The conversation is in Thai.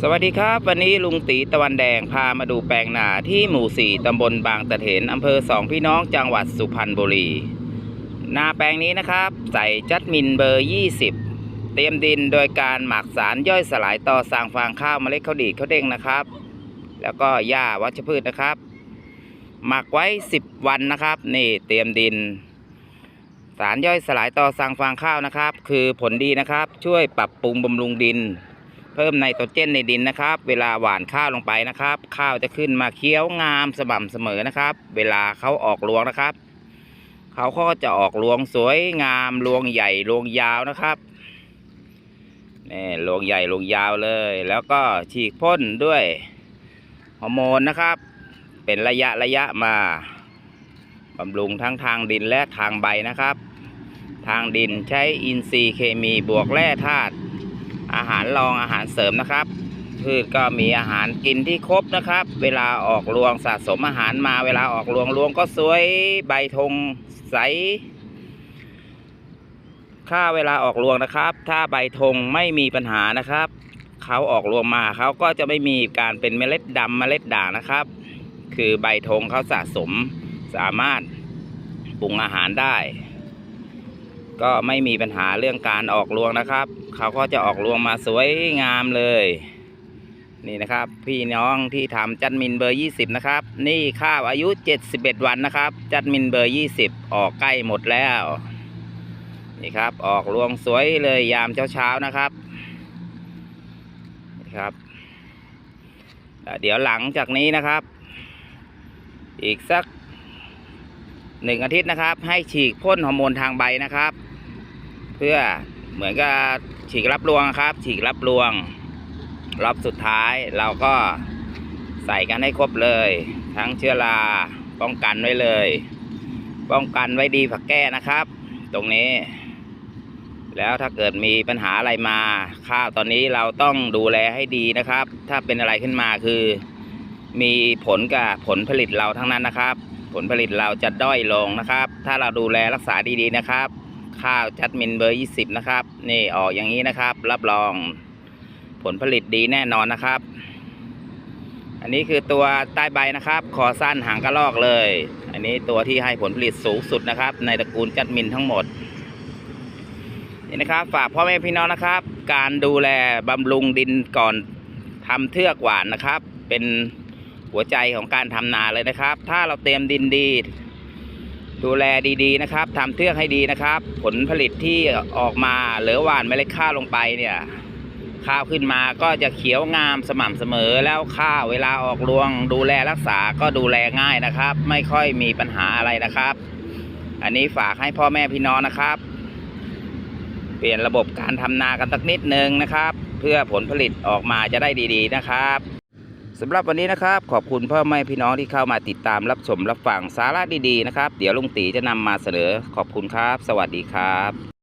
สวัสดีครับ วันนี้ลุงตีตะวันแดงพามาดูแปลงนาที่หมู่สี่ตำบลบางตะเถนอำเภอสองพี่น้องจังหวัดสุพรรณบุรี นาแปลงนี้นะครับ ใส่จัดมินเบอร์ 20 เตรียมดินโดยการหมักสารย่อยสลายต่อสร้างฟางข้าวเมล็ดข้าวดีข้าวเด้งนะครับ แล้วก็หญ้าวัชพืชนะครับ หมักไว้ 10 วันนะครับ นี่เตรียมดิน สารย่อยสลายต่อสร้างฟางข้าวนะครับ คือผลดีนะครับ ช่วยปรับปรุงบำรุงดิน เพิ่มไนโตรเจนในดินนะครับ เวลาหว่านข้าวลงไปนะครับ ข้าวจะขึ้นมาเคี้ยวงามสม่ำเสมอนะครับ เวลาเขาออกรวงนะครับ เขาก็จะออกรวงสวยงามรวงใหญ่รวงยาวนะครับนี่รวงใหญ่รวงยาวเลย แล้วก็ฉีกพ่นด้วยฮอร์โมนนะครับ เป็นระยะระยะมาบำรุงทั้งทางดินและทางใบนะครับ ทางดินใช้อินทรีย์เคมีบวกแร่ธาตุ อาหารรองอาหารเสริมนะครับ พืชก็มีอาหารกินที่ครบนะครับ เวลาออกรวงสะสมอาหารมาเวลาออกรวงรวงก็สวยใบธงใสค่าเวลาออกรวงนะครับ ถ้าใบธงไม่มีปัญหานะครับเขาออกรวงมาเขาก็จะไม่มีการเป็นเมล็ดดำเมล็ดด่างนะครับ คือใบธงเขาสะสมสามารถปรุงอาหารได้ ก็ไม่มีปัญหาเรื่องการออกรวงนะครับ เขาก็จะออกรวงมาสวยงามเลย นี่นะครับ พี่น้องที่ทำจัดมินเบอร์ 20 นะครับ นี่ข้าวอายุ 71 วันนะครับ จัดมินเบอร์ 20 ออกใกล้หมดแล้ว นี่ครับ ออกรวงสวยเลยยามเช้าๆนะครับนี่ครับ เดี๋ยวหลังจากนี้นะครับ อีกสักหนึ่งอาทิตย์นะครับ ให้ฉีกพ่นฮอร์โมนทางใบนะครับ เพื่อเหมือนกับฉีกรับรวงครับ ฉีกรับรวง รอบสุดท้ายเราก็ใส่กันให้ครบเลย ทั้งเชื้อราป้องกันไว้เลย ป้องกันไว้ดีผักแก้นะครับ ตรงนี้ แล้วถ้าเกิดมีปัญหาอะไรมาข้าวตอนนี้เราต้องดูแลให้ดีนะครับ ถ้าเป็นอะไรขึ้นมาคือ มีผลกับผลผลิตเราทั้งนั้นนะครับ ผลผลิตเราจะด้อยลงนะครับ ถ้าเราดูแลรักษาดีๆนะครับ ข้าวจัดมินเบอร์ 20 นะครับ นี่ออกอย่างนี้นะครับ รับรองผลผลิตดีแน่นอนนะครับ อันนี้คือตัวใต้ใบนะครับ คอสั้นหางกระรอกเลย อันนี้ตัวที่ให้ผลผลิตสูงสุดนะครับ ในตระกูลจัดมินทั้งหมดนี่นะครับ ฝากพ่อแม่พี่น้องนะครับ การดูแลบำรุงดินก่อนทำเทือกหวานนะครับ เป็นหัวใจของการทำนาเลยนะครับ ถ้าเราเตรียมดินดี ดูแลดีๆนะครับทำเทือกให้ดีนะครับ ผลผลิตที่ออกมาเหลือหวานเมล็ดข้าวลงไปเนี่ยข้าวขึ้นมาก็จะเขียวงามสม่ำเสมอแล้วข้าวเวลาออกรวง ดูแลรักษาก็ดูแลง่ายนะครับ ไม่ค่อยมีปัญหาอะไรนะครับ อันนี้ฝากให้พ่อแม่พี่น้องนะครับ เปลี่ยนระบบการทำนากันสักนิดนึงนะครับ เพื่อผลผลิตออกมาจะได้ดี ๆ นะครับ สำหรับวันนี้นะครับ ขอบคุณพ่อแม่พี่น้องที่เข้ามาติดตามรับชมรับฟังสาระดีๆนะครับ เดี๋ยวลุงตีจะนำมาเสนอขอบคุณครับ สวัสดีครับ